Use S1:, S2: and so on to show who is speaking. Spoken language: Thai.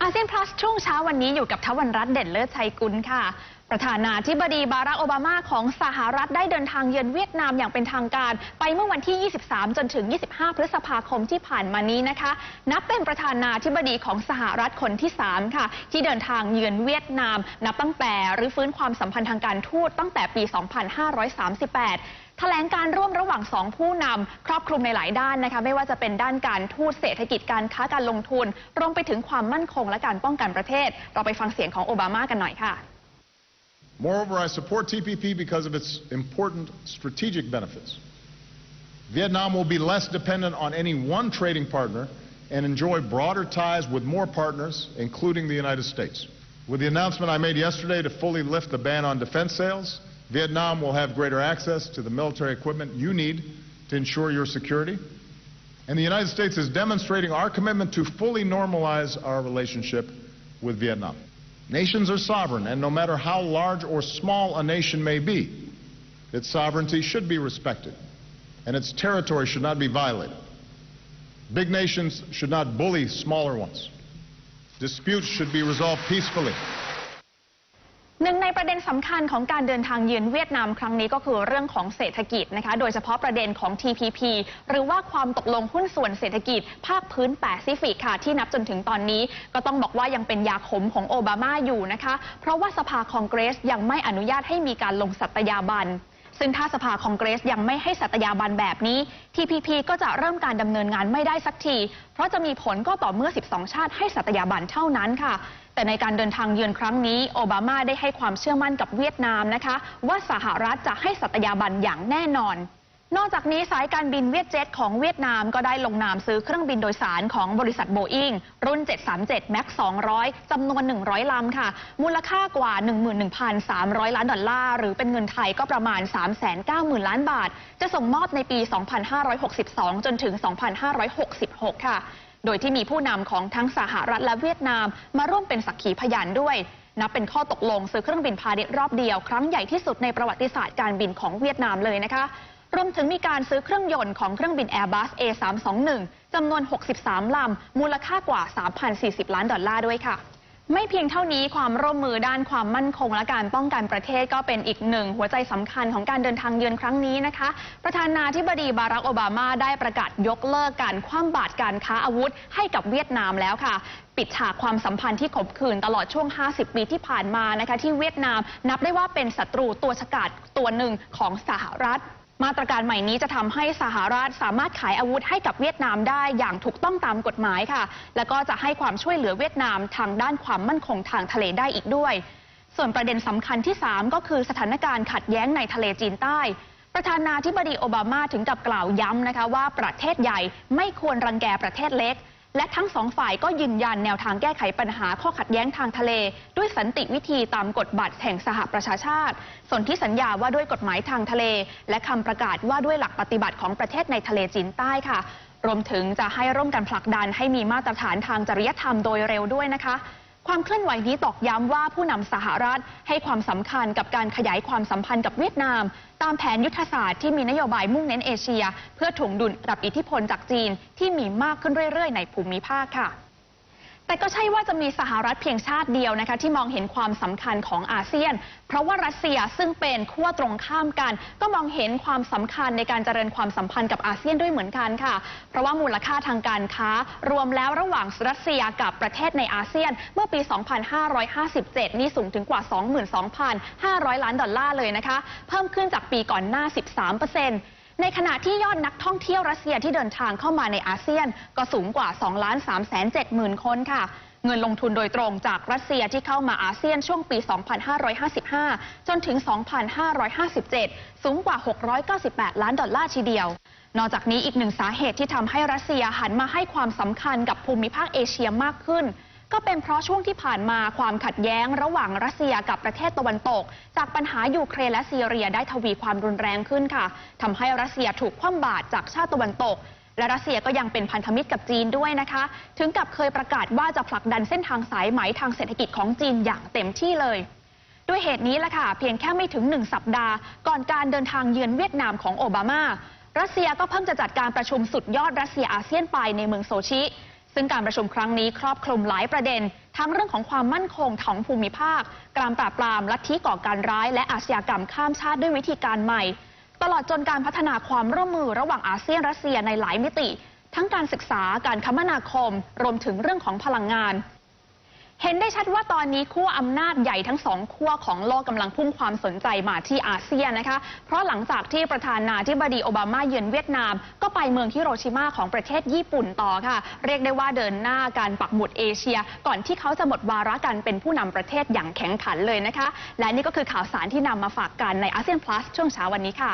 S1: อาเซียนพลัสช่วงเช้าวันนี้อยู่กับทวันรัตน์เด่นเลิศชัยกุลค่ะ ประธานาธิบดีบารักโอบามาของสหรัฐได้เดินทางเยือนเวียดนามอย่างเป็นทางการ ไปเมื่อวันที่ 23 จนถึง 25 พฤษภาคมที่ผ่านมานี้นะคะ นับเป็นประธานาธิบดีของสหรัฐคนที่ 3 ค่ะ ที่เดินทางเยือนเวียดนาม นับตั้งแต่รื้อฟื้นความสัมพันธ์ทางการทูตตั้งแต่ปี 2538แถลงการร่วมระหว่างสองผู้นำครอบคลุมในหลายด้านนะคะไม่ว่าจะเป็นด้านการทูตเศรษฐกิจการค้าการลงทุน รวมไปถึงความมั่นคงและการป้องกันประเทศ เราไปฟังเสียงของโอบามากันหน่อยค่ะ
S2: Moreover, I support TPP because of its important strategic benefits. Vietnam will be less dependent on any one trading partner and enjoy broader ties with more partners, including the United States. With the announcement I made yesterday to fully lift the ban on defense sales, Vietnam will have greater access to the military equipment you need to ensure your security. And the United States is demonstrating our commitment to fully normalize our relationship with Vietnam. Nations are sovereign, and no matter how large or small a nation may be, its sovereignty should be respected, and its territory should not be violated. Big nations should not bully smaller ones. Disputes should be resolved peacefully.
S1: หนึ่งในประเด็นสำคัญของการเดินทางเยือนเวียดนามครั้งนี้ก็คือเรื่องของเศรษฐกิจนะคะ โดยเฉพาะประเด็นของ TPP หรือว่าความตกลงหุ้นส่วนเศรษฐกิจ ภาคพื้นแปซิฟิกค่ะ ที่นับจนถึงตอนนี้ ก็ต้องบอกว่ายังเป็นยาขมของโอบามาอยู่นะคะ เพราะว่าสภาคองเกรสยังไม่อนุญาตให้มีการลงสัตยาบัน ซึ่งถ้าสภาคองเกรสยังไม่ให้สัตยาบันแบบนี้ TPP ก็จะเริ่มการดำเนินงานไม่ได้สักที เพราะจะมีผลก็ต่อเมื่อ 12 ชาติให้สัตยาบันเท่านั้นค่ะ แต่ในการเดินทางเยือนครั้งนี้ โอบามาได้ให้ความเชื่อมั่นกับเวียดนามนะคะ ว่าสหรัฐจะให้สัตยาบันอย่างแน่นอน นอกจากนี้สายการบินเวียดเจ็ตของเวียดนามก็ได้ลงนามซื้อเครื่องบินโดยสารของบริษัทโบอิงรุ่น 737 MAX 200 จำนวน 100 ลำค่ะ มูลค่ากว่า 11,300 ล้านดอลลาร์ หรือเป็นเงินไทยก็ประมาณ 390,000 ล้านบาท จะส่งมอบในปี 2562 จนถึง 2566 ค่ะ โดยที่มีผู้นำของทั้งสหรัฐและเวียดนาม มาร่วมเป็นสักขีพยานด้วยนับเป็นข้อตกลงซื้อเครื่องบินพาณิชย์รอบเดียว ครั้งใหญ่ที่สุดในประวัติศาสตร์การบินของเวียดนามเลยนะคะ รวมถึงมีการซื้อเครื่องยนต์ของเครื่องบิน Airbus A321 จำนวน 63 ลำ มูลค่ากว่า 3,040 ล้านดอลลาร์ด้วยค่ะ ไม่เพียงเท่านี้ความร่วมมือด้านความมั่นคงและการป้องกันประเทศก็เป็นอีกหนึ่ง หัวใจสำคัญของการเดินทางเยือนครั้งนี้นะคะ ประธานาธิบดีบารักโอบามาได้ประกาศยกเลิกการคว่ำบาตรการค้าอาวุธให้กับเวียดนามแล้วค่ะปิดฉากความสัมพันธ์ที่ขบขื่นตลอดช่วง 50 ปีที่ผ่านมานะคะที่เวียดนามนับได้ว่าเป็นศัตรูตัวฉกาจตัวหนึ่งของสหรัฐ มาตรการใหม่นี้จะทำให้สหรัฐสามารถขายอาวุธให้กับเวียดนามได้อย่างถูกต้องตามกฎหมายค่ะ แล้วก็จะให้ความช่วยเหลือเวียดนามทางด้านความมั่นคงทางทะเลได้อีกด้วย ส่วนประเด็นสำคัญที่ 3 ก็คือสถานการณ์ขัดแย้งในทะเลจีนใต้ ประธานาธิบดีโอบามาถึงกับกล่าวย้ำนะคะว่าประเทศใหญ่ไม่ควรรังแกประเทศเล็ก และทั้งสองฝ่ายก็ยืนยันแนวทางแก้ไขปัญหาข้อขัดแย้งทางทะเล ด้วยสันติวิธีตามกฎบัตรแห่งสหประชาชาติส่วนที่สัญญาว่าด้วยกฎหมายทางทะเล และคำประกาศว่าด้วยหลักปฏิบัติของประเทศในทะเลจีนใต้ค่ะ รวมถึงจะให้ร่วมกันผลักดันให้มีมาตรฐานทางจริยธรรมโดยเร็วด้วยนะคะ ความเคลื่อนไหวนี้ตอกย้ำว่าผู้นำสหรัฐให้ความสำคัญกับการขยายความสัมพันธ์กับเวียดนาม ตามแผนยุทธศาสตร์ที่มีนโยบายมุ่งเน้นเอเชีย เพื่อถ่วงดุลรับอิทธิพลจากจีนที่มีมากขึ้นเรื่อยๆ ในภูมิภาคค่ะ แต่ก็ใช่ว่าจะมีสหรัฐเพียงชาติเดียวนะคะที่มองเห็นความสำคัญของอาเซียน เพราะว่ารัสเซียซึ่งเป็นขั้วตรงข้ามกัน ก็มองเห็นความสำคัญในการเจริญความสัมพันธ์กับอาเซียนด้วยเหมือนกันค่ะ เพราะว่ามูลค่าทางการค้า รวมแล้วระหว่างรัสเซียกับประเทศในอาเซียน เมื่อปี 2557 นี่สูงถึงกว่า 22,500 ล้านดอลลาร์เลยนะคะ เพิ่มขึ้นจากปีก่อนหน้า 13% ในขณะที่ยอดนักท่องเที่ยวรัสเซียที่เดินทางเข้ามาในอาเซียน ก็สูงกว่า 2 ล้าน3 7 0 0 0 0 คนค่ะ เงินลงทุนโดยตรงจากรัสเซียที่เข้ามาอาเซียนช่วงปี 2555 จนถึง 2557 สูงกว่า 698 ล้านดอลลาร์ทีเดียว นอกจากนี้อีกหนึ่งสาเหตุที่ทำให้รัสเซียหันมาให้ความสำคัญกับภูมิภาคเอเชียมากขึ้น ก็เป็นเพราะช่วงที่ผ่านมาความขัดแย้งระหว่างรัสเซียกับประเทศตะวันตก จากปัญหายูเครนและซีเรียได้ทวีความรุนแรงขึ้นค่ะทำให้รัสเซียถูกคว่ำบาตรจากชาติตะวันตก และรัสเซียก็ยังเป็นพันธมิตรกับจีนด้วยนะคะ ถึงกับเคยประกาศว่าจะผลักดันเส้นทางสายไหมทางเศรษฐกิจของจีนอย่างเต็มที่เลยด้วยเหตุนี้แหละค่ะ เพียงแค่ไม่ถึงหนึ่งสัปดาห์ ก่อนการเดินทางเยือนเวียดนามของโอบามา รัสเซียก็เพิ่งจะจัดการประชุมสุดยอดรัสเซียอาเซียนไปในเมืองโซชิ ซึ่งการประชุมครั้งนี้ครอบคลุมหลายประเด็น ทั้งเรื่องของความมั่นคงของภูมิภาค การปราบปรามลัทธิก่อการร้าย และอาชญากรรมข้ามชาติด้วยวิธีการใหม่ ตลอดจนการพัฒนาความร่วมมือระหว่างอาเซียนรัสเซียในหลายมิติ ทั้งการศึกษาการคมนาคม รวมถึงเรื่องของพลังงาน เห็นได้ชัดว่าตอนนี้ขั้วอำนาจใหญ่ทั้งสองขั้วของโลกกำลังพุ่งความสนใจมาที่อาเซียนนะคะ เพราะหลังจากที่ประธานาธิบดีโอบามาเยือนเวียดนาม ก็ไปเมืองฮิโรชิมาของประเทศญี่ปุ่นต่อค่ะ เรียกได้ว่าเดินหน้าการปักหมุดเอเชีย ก่อนที่เขาจะหมดวาระกันเป็นผู้นำประเทศอย่างแข็งขันเลยนะคะ และนี่ก็คือข่าวสารที่นำมาฝากกันในอาเซียน plus ช่วงเช้าวันนี้ค่ะ